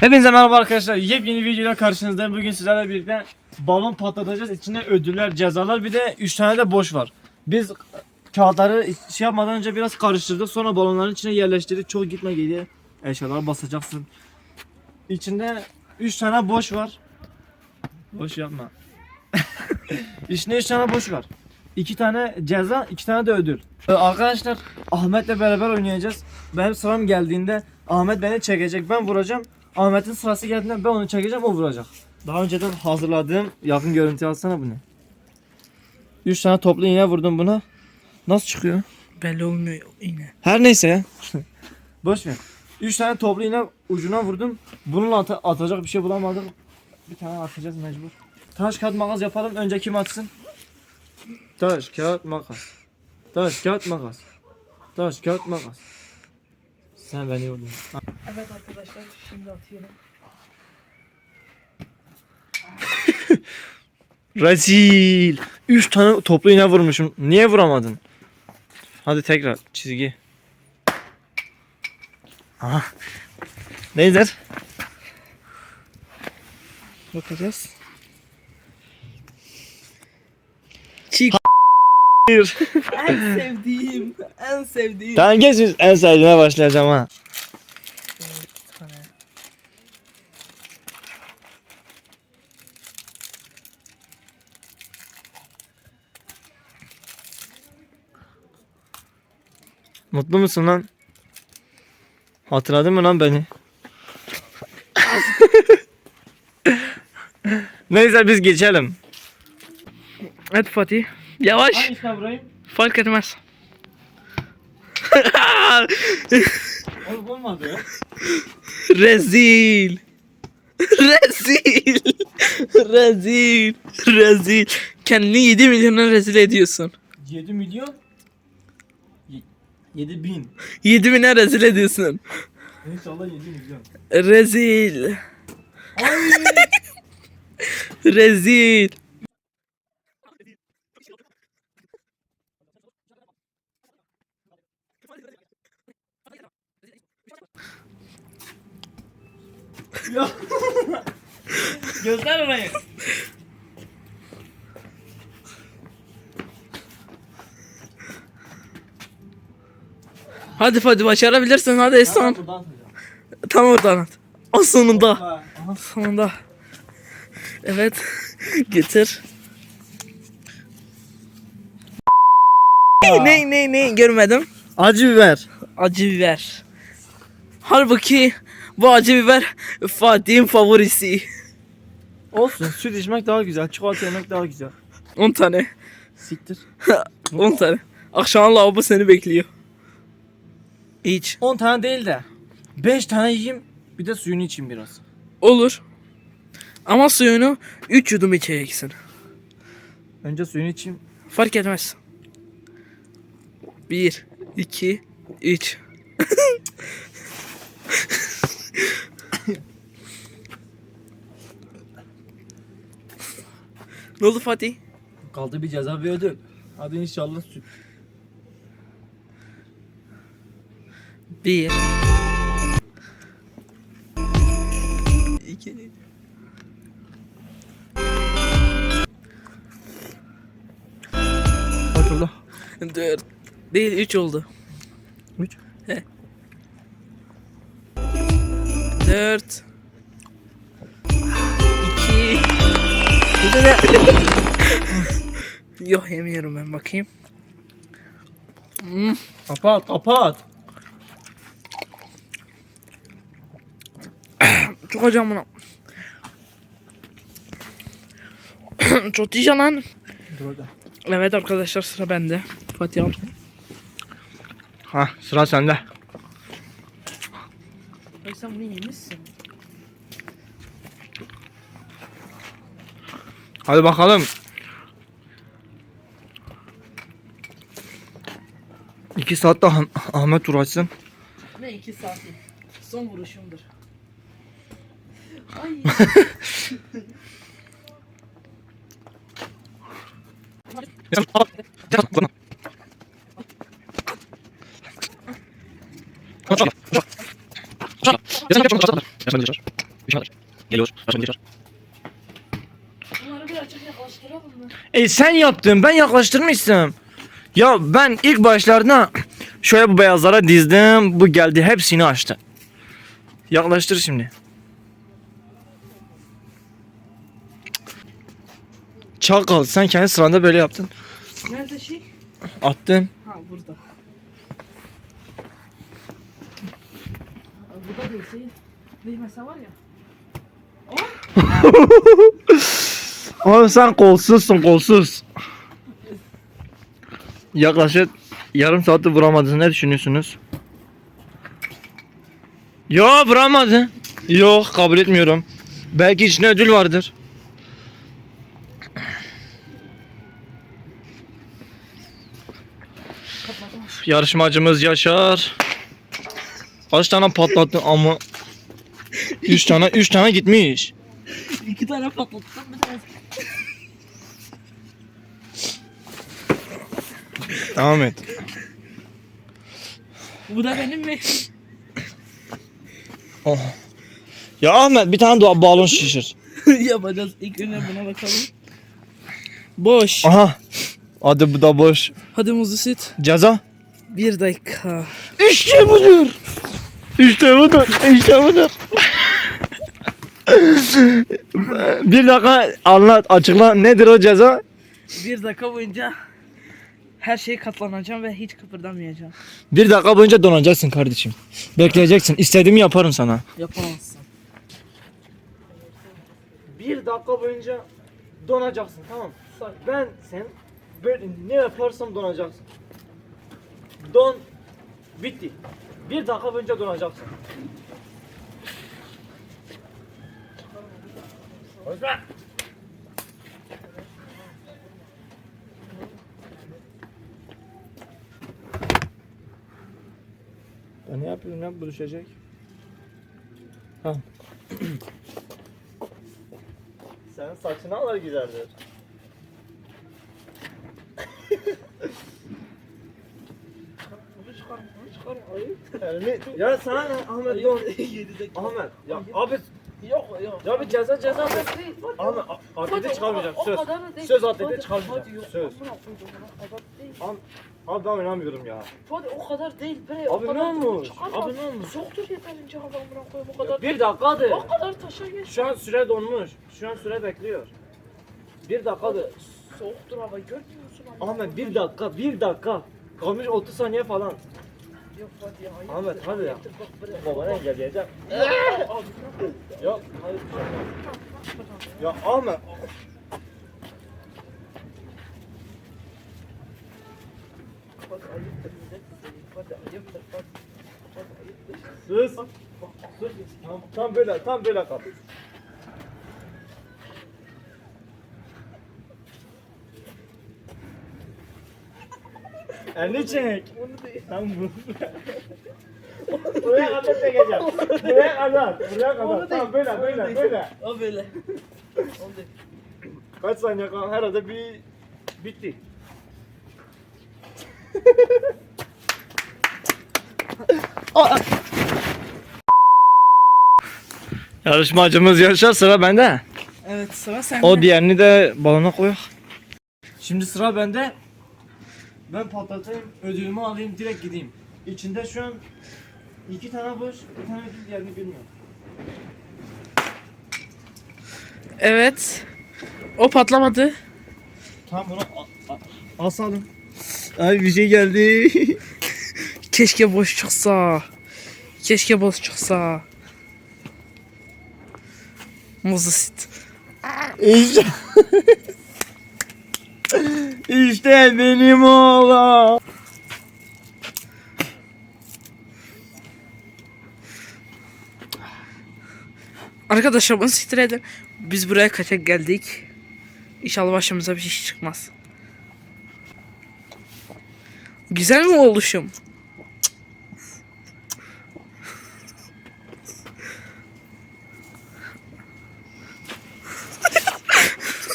Hepinize merhaba arkadaşlar. Yepyeni videoyla karşınızdayım. Bugün sizlerle birlikte balon patlatacağız. İçinde ödüller, cezalar bir de 3 tane de boş var. Biz kağıtları şey yapmadan önce biraz karıştırdık. Sonra balonların içine yerleştirdik. Çok gitme geriye. Eşyalara basacaksın. İçinde 3 tane boş var. Boş yapma. İçinde 3 tane boş var. 2 tane ceza, 2 tane de ödül. Ee, Arkadaşlar Ahmet'le beraber oynayacağız. Benim sıram geldiğinde Ahmet beni çekecek. Ben vuracağım. Ahmet'in sırası geldiğinde ben onu çekeceğim o vuracak. Daha önceden hazırladığım yakın görüntü alsana bunu. 3 tane toplu iğne vurdum buna. Nasıl çıkıyor? Belli olmuyor yine. Her neyse ya. Boş ver. 3 tane toplu iğne ucuna vurdum. Bununla ata- atacak bir şey bulamadım. Bir tane atacağız mecbur. Taş kağıt makas yapalım. Önce kim atsın? Taş kağıt makas. Taş kağıt makas. Taş kağıt makas. Sen beni vurdun. Evet arkadaşlar şimdi atıyorum. Rezil. 3 tane toplu iğne vurmuşum. Niye vuramadın? Hadi tekrar çizgi. Aha. Neyse. Bakacağız. Hayır. en sevdiğim, en sevdiğim. Tamam geç biz en sevdiğine başlayacağım ha. Mutlu musun lan? Hatırladın mı lan beni? Neyse biz geçelim. Hadi Fatih. Yavaş. işte burayı? Fark etmez. Oğlum olmadı ya. Rezil. Rezil. Rezil. Rezil. Kendini 7 milyona rezil ediyorsun. 7 milyon. 7 bin. 7 bine rezil ediyorsun. İnşallah 7 milyon. Rezil. Rezil. Göster orayı. Hadi Fatih başarabilirsin hadi atacağım. Tam oradan at. O sonunda. Sonunda. Evet. Getir. ne ne ne görmedim. Acı biber. Acı biber. Halbuki bu acı biber Fatih'in favorisi. Olsun süt içmek daha güzel. Çikolata yemek daha güzel. 10 tane. Siktir. 10 tane. Akşam lavabo seni bekliyor. İç. 10 tane değil de 5 tane yiyeyim bir de suyunu içeyim biraz. Olur. Ama suyunu 3 yudum içeceksin. Önce suyunu içeyim. Fark etmez. 1, 2, 3. ne oldu Fatih? Kaldı bir ceza bir ödül. Hadi inşallah süt. 1 2 Hatırla. 4 Değil 3 oldu. 3. 4 2 Bir de ne? Yok yemiyorum ben bakayım. Hmm. Kapat kapat. Çok acım buna. Çok yiyeceğim lan. Evet arkadaşlar sıra bende. Fatih al. Ha sıra sende. Sen bunu yemişsin. Hadi bakalım. İki saatte Ah- Ahmet uğraşsın. Ne iki saati? Son vuruşumdur. Ay. Yapalım. Bir şey alır. Geliyor. Başka bir geçer. Bunları birazcık yaklaştıralım mı? E sen yaptın. Ben yaklaştırmıştım. Ya ben ilk başlarda şöyle bu beyazlara dizdim. Bu geldi hepsini açtı. Yaklaştır şimdi. Çakal sen kendi sıranda böyle yaptın. Nerede şey? Attın. Ha burada. Burada değilse değmese var ya. Oğlum sen kolsuzsun kolsuz. Yaklaşık yarım saattir vuramadınız. Ne düşünüyorsunuz? Yo vuramadı. Yok kabul etmiyorum. Belki içinde ödül vardır. Yarışmacımız Yaşar. Kaç tane patlattı ama 3 tane 3 tane gitmiş. İki tane patlattım bir tane. Devam et. Bu da benim mi? Oh. Ya Ahmet bir tane daha balon şişir. Yapacağız. İlk önce buna bakalım. Boş. Aha. Hadi bu da boş. Hadi muzlu süt. Ceza. Bir dakika. İşte budur. İşte budur. İşte budur. bir dakika anlat açıkla nedir o ceza? Bir dakika boyunca her şeye katlanacağım ve hiç kıpırdamayacağım. Bir dakika boyunca donacaksın kardeşim. Bekleyeceksin. İstediğimi yaparım sana. Yapamazsın. Bir dakika boyunca donacaksın tamam. Ben sen böyle ne yaparsam donacaksın. Don bitti. Bir dakika boyunca donacaksın. Konuşma. Ya ne yapıyorsun lan bu düşecek? Ha. Senin saçın alır güzeldir. Bunu çıkar, bunu çıkar. Ayıp. Elmi, ya sana ne Ahmet dur. Ahmet ya abi Yok yok. ya bir ceza ceza ver. Ahmet a- atlete çıkarmayacağım O söz. Söz hadi yok. Söz. Abi ben oynamıyorum ya. Hadi o kadar değil bre. Abi ne olmuş? Abi ne olmuş? Soktur yeterince hava amına koyayım o kadar. Bir dakikadır. O kadar taşa geç. Şu an süre donmuş. Şu an süre bekliyor. Bir dakikadır. Soğuktur hava görmüyor musun? Ahmet bir dakika, bir dakika. Kalmış 30 saniye falan. Ahmet, hadi ya. Babana engelleyeceğim. Abi, Yok, hayır. Ya Ahmet. Sus. Sus. Tam, tam böyle, tam böyle kal. Elini çek. Onu değil. Tam bu. Buraya kadar çekeceğim. Buraya kadar. Buraya kadar. Tamam böyle, böyle, böyle. O böyle. Onu değil. Kaç saniye kaldı? Herhalde bir bitti. Yarışmacımız Yaşar sıra bende. Evet sıra sende. O diğerini de balona koy. Şimdi sıra bende. Ben patlatayım, ödülümü alayım, direkt gideyim. İçinde şu an iki tane boş, bir tane ödül diğerini bilmiyorum. Evet. O patlamadı. Tamam bunu a- a- asalım. Ay bir şey geldi. Keşke boş çıksa. Keşke boş çıksa. Muzlu süt. İşte. benim oğlan. Arkadaşlar bunu siktir edin. Biz buraya kaçak geldik. İnşallah başımıza bir şey çıkmaz. Güzel mi oluşum?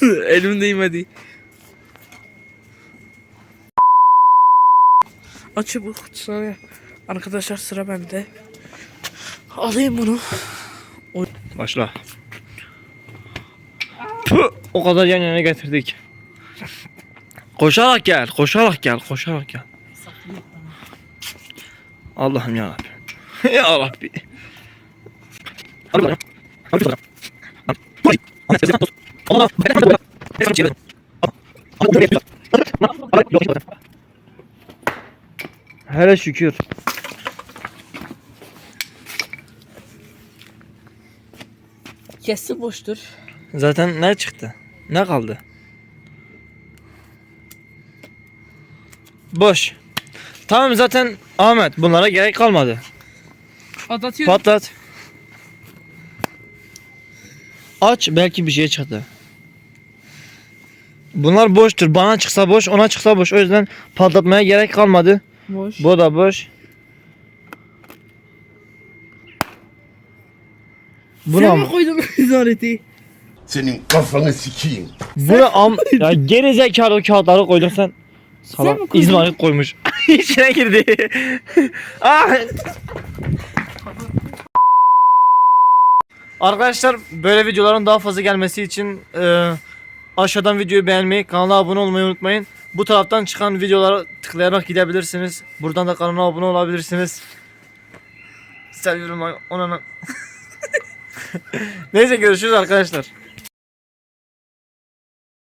Elim değmedi. Aç bu kutusunu. Arkadaşlar sıra bende. Alayım bunu. Başla. Tüh, o kadar yan yana getirdik. Koşarak gel, koşarak gel, koşarak gel. Allah'ım ya Rabbi. ya Rabbi. Hele şükür. Kesin boştur. Zaten ne çıktı? Ne kaldı? Boş. Tamam zaten Ahmet bunlara gerek kalmadı. Patlatıyorum. Patlat. Aç belki bir şey çıktı. Bunlar boştur. Bana çıksa boş, ona çıksa boş. O yüzden patlatmaya gerek kalmadı. Boş. Bu da boş. Bu Sen am- koydun izareti? Senin kafanı sikeyim. Bu ne am ya geri zekalı o kağıtları koydun sen. Salak? İzmarit koymuş. İçine girdi. ah. Arkadaşlar böyle videoların daha fazla gelmesi için e, aşağıdan videoyu beğenmeyi, kanala abone olmayı unutmayın. Bu taraftan çıkan videolara tıklayarak gidebilirsiniz. Buradan da kanala abone olabilirsiniz. Seviyorum ona. Neyse görüşürüz arkadaşlar.